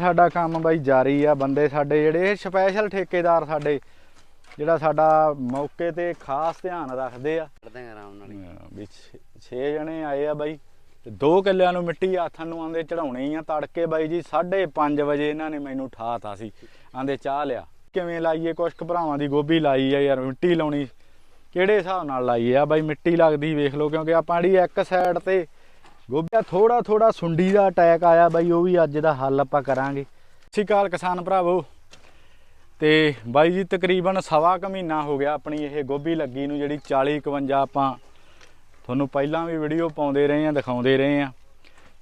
ਸਾਡਾ ਕੰਮ ਬਾਈ ਜਾਰੀ ਆ ਬੰਦੇ ਸਾਡੇ ਜਿਹੜੇ ਸਪੈਸ਼ਲ ਠੇਕੇਦਾਰ ਸਾਡੇ ਜਿਹੜਾ ਸਾਡਾ ਮੌਕੇ ਤੇ ਖਾਸ ਧਿਆਨ ਰੱਖਦੇ ਆ। ਕਰਦੇ ਆ ਆਰਾਮ ਨਾਲ ਹੀ। ਅਹ ਵੀ 6 ਜਣੇ ਆਏ ਆ ਬਾਈ ਤੇ ਦੋ ਕਿੱਲਿਆਂ ਨੂੰ ਮਿੱਟੀ ਹੱਥਾਂ ਨੂੰ ਆਂਦੇ ਚੜਾਉਣੇ ਆ ਤੜਕੇ ਬਾਈ ਜੀ 5:30 ਵਜੇ ਇਹਨਾਂ ਨੇ ਮੈਨੂੰ ਠਾਤਾ ਸੀ ਆਂਦੇ ਚਾਹ ਲਿਆ। ਕਿਵੇਂ ਲਾਈਏ ਕੁਛ ਕੁ ਭਰਾਵਾਂ ਦੀ ਗੋਭੀ ਲਾਈ ਆ ਯਾਰ ਮਿੱਟੀ ਲਾਉਣੀ। ਕਿਹੜੇ ਹਿਸਾਬ ਨਾਲ ਲਾਈ ਆ ਬਾਈ ਮਿੱਟੀ ਲੱਗਦੀ ਵੇਖ ਲਓ ਕਿਉਂਕਿ ਆਪਾਂ ਜਿਹੜੀ ਇੱਕ ਸਾਈਡ ਤੇ ਗੋਭੀ ਥੋੜਾ ਥੋੜਾ ਸੁੰਡੀ ਦਾ ਅਟੈਕ ਆਇਆ ਬਾਈ, ਉਹ ਵੀ ਅੱਜ ਦਾ ਹੱਲ ਆਪਾਂ ਕਰਾਂਗੇ। ਸਤਿ ਸ਼੍ਰੀ ਅਕਾਲ ਕਿਸਾਨ ਭਰਾਵੋ। ਤੇ ਬਾਈ ਜੀ, ਤਕਰੀਬਨ ਸਵਾ ਕੁ ਮਹੀਨਾ ਹੋ ਗਿਆ ਆਪਣੀ ਇਹ ਗੋਭੀ ਲੱਗੀ ਨੂੰ, ਜਿਹੜੀ 40 51 ਆਪਾਂ ਤੁਹਾਨੂੰ ਪਹਿਲਾਂ ਵੀ ਵੀਡੀਓ ਪਾਉਂਦੇ ਰਹੇ ਆ ਦਿਖਾਉਂਦੇ ਰਹੇ ਆ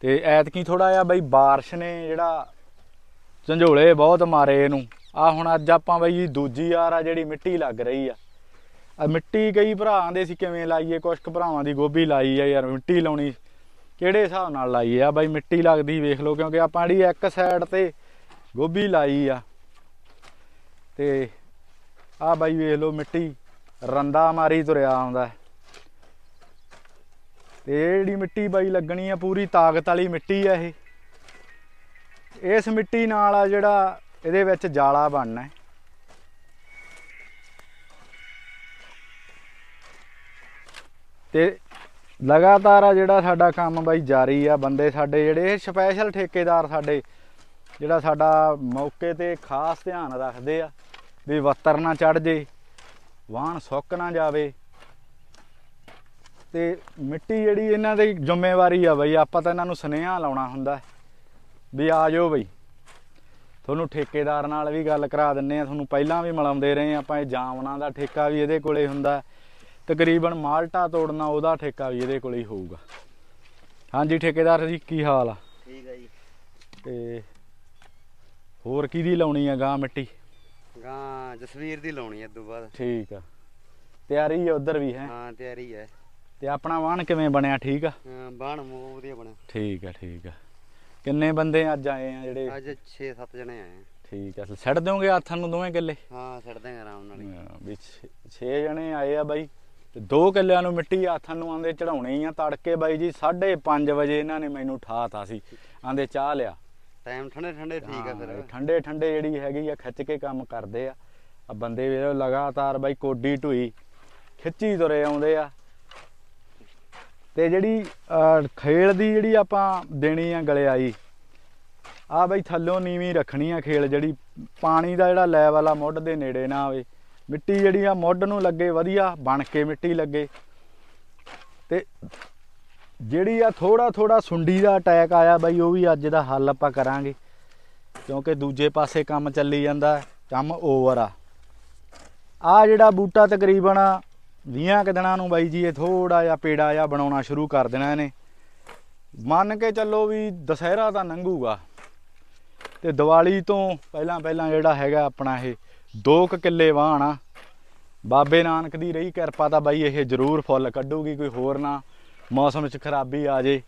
ਤੇ ਐਤਕੀ ਥੋੜਾ ਜਿਹਾ ਬਾਈ ਬਾਰਿਸ਼ ਨੇ ਜਿਹੜਾ ਝੰਝੋਲੇ ਬਹੁਤ ਮਾਰੇ ਇਹਨੂੰ। ਆ ਹੁਣ ਅੱਜ ਆਪਾਂ ਬਾਈ ਜੀ, ਦੂਜੀ ਵਾਰ ਆ ਜਿਹੜੀ ਮਿੱਟੀ ਲੱਗ ਰਹੀ ਆ। ਆ ਮਿੱਟੀ ਕਈ ਭਰਾਵਾਂ ਦੇ ਸੀ, ਕਿਵੇਂ ਲਾਈਏ, ਕੁਛ ਕੁ ਭਰਾਵਾਂ ਦੀ ਗੋਭੀ ਲਾਈ ਆ ਯਾਰ, ਮਿੱਟੀ ਲਾਉਣੀ ਕਿਹੜੇ ਹਿਸਾਬ ਨਾਲ ਲਾਈ ਆ? ਬਾਈ ਮਿੱਟੀ ਲੱਗਦੀ, ਵੇਖ ਲਓ, ਕਿਉਂਕਿ ਆਪਾਂ ਜਿਹੜੀ ਇੱਕ ਸਾਈਡ ਤੇ ਗੋਭੀ ਲਾਈ ਆ। ਤੇ ਆ ਬਾਈ ਵੇਖ ਲਓ, ਮਿੱਟੀ ਰੰਦਾ ਮਾਰੀ ਤੁਰਿਆ ਆਉਂਦਾ। ਹੈ। ਤੇ ਇਹ ਜਿਹੜੀ ਮਿੱਟੀ ਬਾਈ ਲੱਗਣੀ ਆ, ਪੂਰੀ ਤਾਕਤ ਵਾਲੀ ਮਿੱਟੀ ਆ ਇਹ। ਇਸ ਮਿੱਟੀ ਨਾਲ ਆ ਜਿਹੜਾ ਇਹਦੇ ਵਿੱਚ ਜਾਲਾ ਬਣਨਾ ਹੈ। ਤੇ ਲਗਾਤਾਰ ਆ ਜਿਹੜਾ ਸਾਡਾ ਕੰਮ ਬਾਈ ਜਾਰੀ ਆ, ਬੰਦੇ ਸਾਡੇ ਜਿਹੜੇ ਸਪੈਸ਼ਲ ਠੇਕੇਦਾਰ ਸਾਡੇ, ਜਿਹੜਾ ਸਾਡਾ ਮੌਕੇ ਤੇ ਖਾਸ ਧਿਆਨ ਰੱਖਦੇ ਆ ਵੀ ਵੱਤਰ ਨਾ ਚੜ ਜੇ, ਵਾਹਣ ਸੁੱਕ ਨਾ ਜਾਵੇ। ਤੇ ਮਿੱਟੀ ਜਿਹੜੀ ਇਹਨਾਂ ਦੀ ਜ਼ਿੰਮੇਵਾਰੀ ਆ ਬਈ, ਆਪਾਂ ਤਾਂ ਇਹਨਾਂ ਨੂੰ ਸੁਨੇਹਾ ਲਾਉਣਾ ਹੁੰਦਾ ਵੀ ਆ ਜਾਓ ਬਈ। ਤੁਹਾਨੂੰ ਠੇਕੇਦਾਰ ਨਾਲ ਵੀ ਗੱਲ ਕਰਾ ਦਿੰਨੇ ਆ, ਤੁਹਾਨੂੰ ਪਹਿਲਾਂ ਵੀ ਮਿਲਾਉਂਦੇ ਰਹੇ ਆ, ਆਪਾਂ ਇਹ ਜਾਮਣਾ ਦਾ ਠੇਕਾ ਵੀ ਇਹਦੇ ਕੋਲੇ ਹੁੰਦਾ ਤਕਰੀਬਨ ਮਾਲਟਾ ਤੋੜਨਾ ਉਹਦਾ ਠੇਕਾ ਵੀ ਇਹਦੇ ਕੋਲੇ ਹੀ ਹੋਊਗਾ। ਹਾਂਜੀ ਠੇਕੇਦਾਰ ਜੀ ਕੀ ਹਾਲ ਆ? ਠੀਕ ਹੈ ਜੀ। ਤੇ ਹੋਰ ਕਿਹਦੀ ਲਾਉਣੀ ਆ ਗਾਂ ਮਿੱਟੀ? ਗਾਂ ਜਸਵੀਰ ਦੀ ਲਾਉਣੀ ਐ ਤੋਂ ਬਾਅਦ। ਠੀਕ ਆ। ਤਿਆਰੀ ਆ ਉਧਰ ਵੀ ਹੈ? ਹਾਂ ਤਿਆਰੀ ਐ ਤੇ ਆਪਣਾ ਵਾਹਣ ਕਿਵੇਂ ਬਣਿਆ ਠੀਕ ਆ? ਹਾਂ, ਬਾਣ ਵਧੀਆ ਬਣਿਆ। ਠੀਕ ਆ ਠੀਕ ਆ। ਕਿੰਨੇ ਬੰਦੇ ਅੱਜ ਆਏ ਆ ਜਿਹੜੇ? ਅੱਜ 6-7 ਜਣੇ ਆਏ ਆ। ਠੀਕ ਆ ਛੱਡ ਦਿਓਗੇ ਹੱਥਾਂ ਨੂੰ ਦੋਵੇਂ ਕਿੱਲੇ? ਹਾਂ ਛੱਡਦੇ ਆ ਆਰਾਮ ਨਾਲ ਹੀ। ਹਾਂ, ਵੀ 6 ਜਣੇ ਆਏ ਆ ਬਾਈ। ਤੇ ਦੋ ਕਿੱਲਿਆਂ ਨੂੰ ਮਿੱਟੀ ਹੱਥਾਂ ਨੂੰ ਆਂਦੇ ਚੜਾਉਣੇ ਆ ਤੜਕੇ ਬਾਈ ਜੀ 5:30 ਵਜੇ ਇਹਨਾਂ ਨੇ ਮੈਨੂੰ ਠਾਤਾ ਸੀ ਆਂਦੇ ਚਾਹ ਲਿਆ। ਟਾਈਮ ਠੰਡੇ ਠੰਡੇ ਠੀਕ ਆ ਫਿਰ। ਠੰਡੇ ਠੰਡੇ ਜਿਹੜੀ ਹੈਗੀ ਆ ਖਿੱਚ ਕੇ ਕੰਮ ਕਰਦੇ ਆ। ਆ ਬੰਦੇ ਵੇਰੋ ਲਗਾਤਾਰ ਬਾਈ ਕੋਡੀ ਢੂਈ ਖਿੱਚੀ ਤੁਰੇ ਆਉਂਦੇ ਆ। ਤੇ ਜਿਹੜੀ ਖੇਲ ਦੀ ਜਿਹੜੀ ਆਪਾਂ ਦੇਣੀ ਆ ਗਲੇ ਆਈ ਆ ਬਾਈ ਥੱਲੋਂ ਨੀਵੀਂ ਰੱਖਣੀ ਆ ਖੇਲ ਜਿਹੜੀ ਪਾਣੀ ਦਾ ਜਿਹੜਾ ਲੈਵਲ ਆ ਮੁੱਢ ਦੇ ਨੇੜੇ ਨਾ ਆਵੇ। ਮਿੱਟੀ ਜਿਹੜੀ ਆ ਮੁੱਢ ਨੂੰ ਲੱਗੇ, ਵਧੀਆ ਬਣ ਕੇ ਮਿੱਟੀ ਲੱਗੇ। ਤੇ ਜਿਹੜੀ ਆ ਥੋੜਾ ਥੋੜਾ ਸੁੰਡੀ ਦਾ ਅਟੈਕ ਆਇਆ ਬਾਈ, ਉਹ ਵੀ ਅੱਜ ਦਾ ਹੱਲ ਆਪਾਂ ਕਰਾਂਗੇ। ਕਿਉਂਕਿ ਦੂਜੇ ਪਾਸੇ ਕੰਮ ਚੱਲੀ ਜਾਂਦਾ, ਕੰਮ ਓਵਰ ਆ। ਆ ਜਿਹੜਾ ਬੂਟਾ ਤਕਰੀਬਨ 20 ਕੁ ਦਿਨਾਂ ਨੂੰ ਬਾਈ ਜੀ, ਇਹ ਥੋੜਾ ਜਿਹਾ ਪੇੜਾ ਜਿਹਾ ਬਣਾਉਣਾ ਸ਼ੁਰੂ ਕਰ ਦੇਣਾ ਇਹਨੇ। ਮੰਨ ਕੇ ਚੱਲੋ ਵੀ ਦੁਸਹਿਰਾ ਤਾਂ ਲੰਘੂਗਾ। ਤੇ ਦੀਵਾਲੀ ਤੋਂ ਪਹਿਲਾਂ ਪਹਿਲਾਂ ਜਿਹੜਾ ਹੈਗਾ ਆਪਣਾ ਇਹ ਦੋ ਕੁ ਕਿੱਲੇ ਵਾਹਣ ਆ। ਬਾਬੇ ਨਾਨਕ ਦੀ ਰਹੀ ਕਿਰਪਾ ਤਾਂ ਬਾਈ ਇਹ ਜ਼ਰੂਰ ਫੁੱਲ ਕੱਢੂਗੀ, ਕੋਈ ਹੋਰ ਨਾ ਮੌਸਮ 'ਚ ਖਰਾਬੀ ਆ ਜੇ।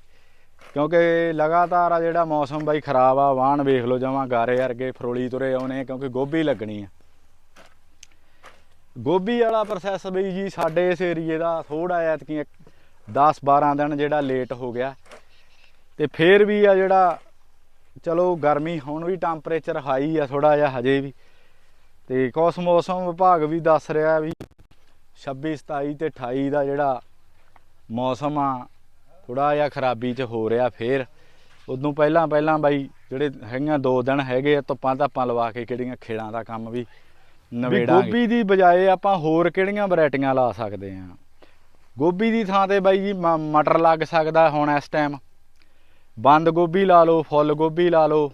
ਕਿਉਂਕਿ ਲਗਾਤਾਰ ਆ ਜਿਹੜਾ ਮੌਸਮ ਬਾਈ ਖਰਾਬ ਆ, ਵਾਹਣ ਵੇਖ ਲਓ, ਜਮਾਂ ਗਾਰੇ ਵਰਗੇ ਫਰੋਲੀ ਤੁਰੇ ਆਉਣੇ ਕਿਉਂਕਿ ਗੋਭੀ ਲੱਗਣੀ ਆ। ਗੋਭੀ ਵਾਲਾ ਪ੍ਰੋਸੈਸ ਬਈ ਜੀ ਸਾਡੇ ਇਸ ਏਰੀਏ ਦਾ ਥੋੜਾ ਐਤਕੀ 10 12 ਦਿਨ ਜਿਹੜਾ ਲੇਟ ਹੋ ਗਿਆ। ਤੇ ਫੇਰ ਵੀ ਆ ਜਿਹੜਾ ਚਲੋ ਗਰਮੀ ਹੁਣ ਵੀ ਟੈਂਪਰੇਚਰ ਹਾਈ ਆ ਥੋੜਾ ਜਿਹਾ ਹਜੇ ਵੀ। ਤੇ ਕੁਛ ਮੌਸਮ ਵਿਭਾਗ ਵੀ ਦੱਸ ਰਿਹਾ ਵੀ 26 27 ਤੇ 28 ਦਾ ਜਿਹੜਾ ਮੌਸਮ ਆ ਥੋੜਾ ਜਿਹਾ ਖਰਾਬੀ ਚ ਹੋ ਰਿਹਾ ਫੇਰ। ਉਦੋਂ ਪਹਿਲਾਂ ਪਹਿਲਾਂ ਬਾਈ ਜਿਹੜੇ ਹੈਗੀਆਂ ਦੋ ਦਿਨ ਹੈਗੇ ਆ ਧੁੱਪਾਂ ਧੱਪਾਂ ਲਵਾ ਕੇ ਕਿਹੜੀਆਂ ਖੇੜਾਂ ਦਾ ਕੰਮ ਵੀ ਨਵੇੜਾਂਗੇ ਗੋਭੀ ਦੀ ਬਜਾਏ ਆਪਾਂ ਹੋਰ ਕਿਹੜੀਆਂ ਵੈਰਾਈਟੀਆਂ ਲਾ ਸਕਦੇ ਆ? ਗੋਭੀ ਦੀ ਥਾਂ ਤੇ ਬਾਈ ਜੀ ਮਟਰ ਲੱਗ ਸਕਦਾ ਹੁਣ ਇਸ ਟਾਈਮ ਬੰਦ ਗੋਭੀ ਲਾ ਲਓ ਫੁੱਲ ਗੋਭੀ ਲਾ ਲਓ।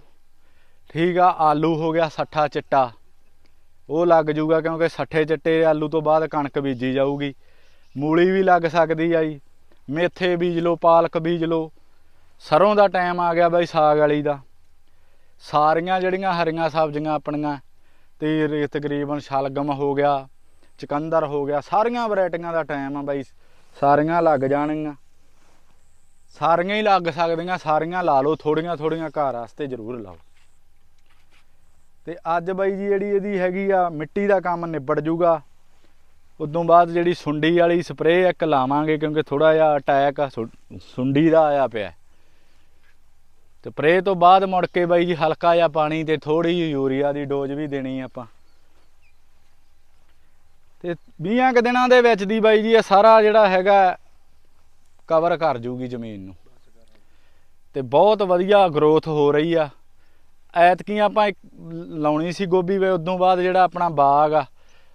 ਠੀਕ ਆ ਆਲੂ ਹੋ ਗਿਆ ਸੱਠਾ ਚਿੱਟਾ। ਉਹ ਲੱਗ ਜੂਗਾ ਕਿਉਂਕਿ ਸੱਠੇ ਚਿੱਟੇ ਆਲੂ ਤੋਂ ਬਾਅਦ ਕਣਕ ਬੀਜੀ ਜਾਊਗੀ। ਮੂਲੀ ਵੀ ਲੱਗ ਸਕਦੀ ਆ ਜੀ। ਮੇਥੇ ਬੀਜ ਲਓ, ਪਾਲਕ ਬੀਜ ਲਓ। ਸਰੋਂ ਦਾ ਟਾਈਮ ਆ ਗਿਆ ਬਾਈ ਸਾਗ ਵਾਲੀ ਦਾ। ਸਾਰੀਆਂ ਜਿਹੜੀਆਂ ਹਰੀਆਂ ਸਬਜ਼ੀਆਂ ਆਪਣੀਆਂ ਤੇ ਤਕਰੀਬਨ ਸ਼ਲਗਮ ਹੋ ਗਿਆ, ਚਕੰਦਰ ਹੋ ਗਿਆ, ਸਾਰੀਆਂ ਵੈਰਾਈਟੀਆਂ ਦਾ ਟਾਈਮ ਆ ਬਾਈ। ਸਾਰੀਆਂ ਲੱਗ ਜਾਣਗੀਆਂ। ਸਾਰੀਆਂ ਹੀ ਲੱਗ ਸਕਦੀਆਂ, ਸਾਰੀਆਂ ਲਾ ਲਓ ਥੋੜੀਆਂ ਥੋੜੀਆਂ ਘਰ ਵਾਸਤੇ ਜ਼ਰੂਰ ਲਾਓ। ਤੇ ਅੱਜ ਬਾਈ ਜੀ ਜਿਹੜੀ ਇਹਦੀ ਹੈਗੀ ਆ, ਮਿੱਟੀ ਦਾ ਕੰਮ ਨਿਬੜ ਜੂਗਾ। ਉਦੋਂ ਬਾਅਦ ਜਿਹੜੀ ਸੁੰਡੀ ਵਾਲੀ ਸਪਰੇਅ ਇੱਕ ਲਾਵਾਂਗੇ ਕਿਉਂਕਿ ਥੋੜਾ ਜਿਹਾ ਅਟੈਕ ਸੁੰਡੀ ਦਾ ਆਇਆ ਪਿਆ। ਸਪਰੇਅ ਤੋਂ ਬਾਅਦ ਮੁੜ ਕੇ ਬਾਈ ਜੀ ਹਲਕਾ ਜਿਹਾ ਪਾਣੀ ਤੇ ਥੋੜੀ ਜਿਹੀ ਯੂਰੀਆ ਦੀ ਡੋਜ਼ ਵੀ ਦੇਣੀ ਆਪਾਂ। ਤੇ 20 ਕੁ ਦਿਨਾਂ ਦੇ ਵਿੱਚ ਦੀ ਬਾਈ ਜੀ ਇਹ ਸਾਰਾ ਜਿਹੜਾ ਹੈਗਾ ਕਵਰ ਕਰ ਜੂਗੀ ਜ਼ਮੀਨ ਨੂੰ। ਤੇ ਬਹੁਤ ਵਧੀਆ ਗਰੋਥ ਹੋ ਰਹੀ ਆ। ਐਤਕੀ ਆਪਾਂ ਇੱਕ ਲਾਉਣੀ ਸੀ ਗੋਭੀ ਵੇ, ਉਦੋਂ ਬਾਅਦ ਜਿਹੜਾ ਆਪਣਾ ਬਾਗ ਆ,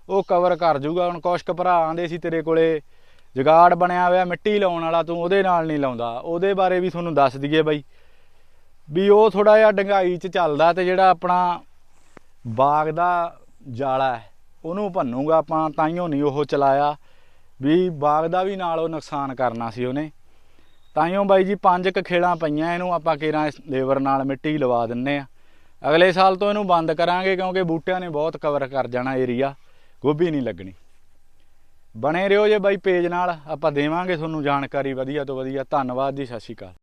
ਉਹ ਕਵਰ ਕਰ ਜੂਗਾ। ਹੁਣ ਕੁਛ ਕੁ ਭਰਾ ਆਂਦੇ ਸੀ ਤੇਰੇ ਕੋਲੇ, ਜਗਾੜ ਬਣਿਆ ਹੋਇਆ, ਮਿੱਟੀ ਲਾਉਣ ਵਾਲਾ, ਤੂੰ ਉਹਦੇ ਨਾਲ ਨਹੀਂ ਲਾਉਂਦਾ। ਉਹਦੇ ਬਾਰੇ ਵੀ ਤੁਹਾਨੂੰ ਦੱਸ ਦਈਏ ਬਾਈ। ਵੀ ਉਹ ਥੋੜਾ ਜਿਹਾ ਡੰਗਾਈ 'ਚ ਚੱਲਦਾ ਤੇ ਜਿਹੜਾ ਆਪਣਾ ਬਾਗ ਦਾ ਜਾਲਾ ਹੈ, ਉਹਨੂੰ ਭੰਨੂਗਾ ਆਪਾਂ ਤਾਈਓ ਨਹੀਂ ਉਹ ਚਲਾਇਆ। ਵੀ ਬਾਗ ਦਾ ਵੀ ਨਾਲ ਉਹ ਨੁਕਸਾਨ ਕਰਨਾ ਸੀ ਉਹਨੇ। ਤਾਈਓ ਬਾਈ ਜੀ, ਪੰਜ ਕ ਖੇੜਾਂ ਪਈਆਂ, ਇਹਨੂੰ ਆਪਾਂ ਕੇਰਾਂ ਲੇਬਰ ਨਾਲ ਮਿੱਟੀ ਲਵਾ ਦਿੰਨੇ ਆ। ਅਗਲੇ ਸਾਲ ਤੋਂ ਇਹਨੂੰ ਬੰਦ ਕਰਾਂਗੇ ਕਿਉਂਕਿ ਬੂਟਿਆਂ ਨੇ ਬਹੁਤ ਕਵਰ ਕਰ ਜਾਣਾ ਏਰੀਆ ਗੋਭੀ ਨਹੀਂ ਲੱਗਣੀ। ਬਣੇ ਰਹੋ ਜੇ ਬਾਈ ਪੇਜ ਨਾਲ, ਆਪਾਂ ਦੇਵਾਂਗੇ ਤੁਹਾਨੂੰ ਜਾਣਕਾਰੀ ਵਧੀਆ ਤੋਂ ਵਧੀਆ। ਧੰਨਵਾਦ ਜੀ, ਸਤਿ ਸ਼੍ਰੀ ਅਕਾਲ।